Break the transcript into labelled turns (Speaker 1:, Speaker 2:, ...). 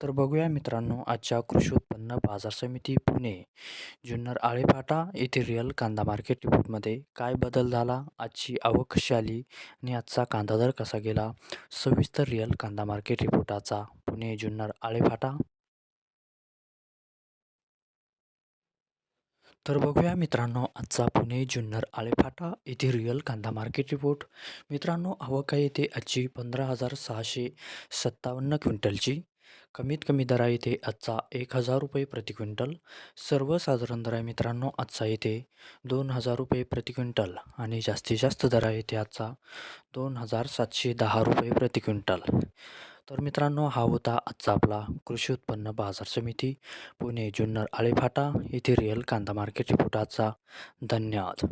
Speaker 1: तर बघूया मित्रांनो आजच्या कृषी उत्पन्न बाजार समिती पुणे जुन्नर आळेफाटा येथे रिअल कांदा मार्केट रिपोर्टमध्ये काय बदल झाला? आजची आवक कशी आली? आणि आजचा कांदा दर कसा गेला? सविस्तर रिअल कांदा मार्केट रिपोर्टाचा पुणे जुन्नर आळेफाटा. तर बघूया मित्रांनो आजचा पुणे जुन्नर आळेफाटा येथे रिअल कांदा मार्केट रिपोर्ट मित्रांनो आवक आहे येथे आजची पंधरा हजार सहाशे सत्तावन्न क्विंटलची. कमीत कमी दरा आहे इथे आजचा एक हजार रुपये प्रति क्विंटल. सर्वसाधारण दर आहे मित्रांनो आजचा येथे दोन हजार रुपये प्रति क्विंटल आणि जास्तीत जास्त दरा आहे इथे आजचा दोन हजार सातशे दहा रुपये प्रति क्विंटल. तर मित्रांनो हा होता आजचा आपला कृषी उत्पन्न बाजार समिती पुणे जुन्नर आळेफाटा येथे रिअल कांदा मार्केट रिपोर्ट आजचा. धन्यवाद.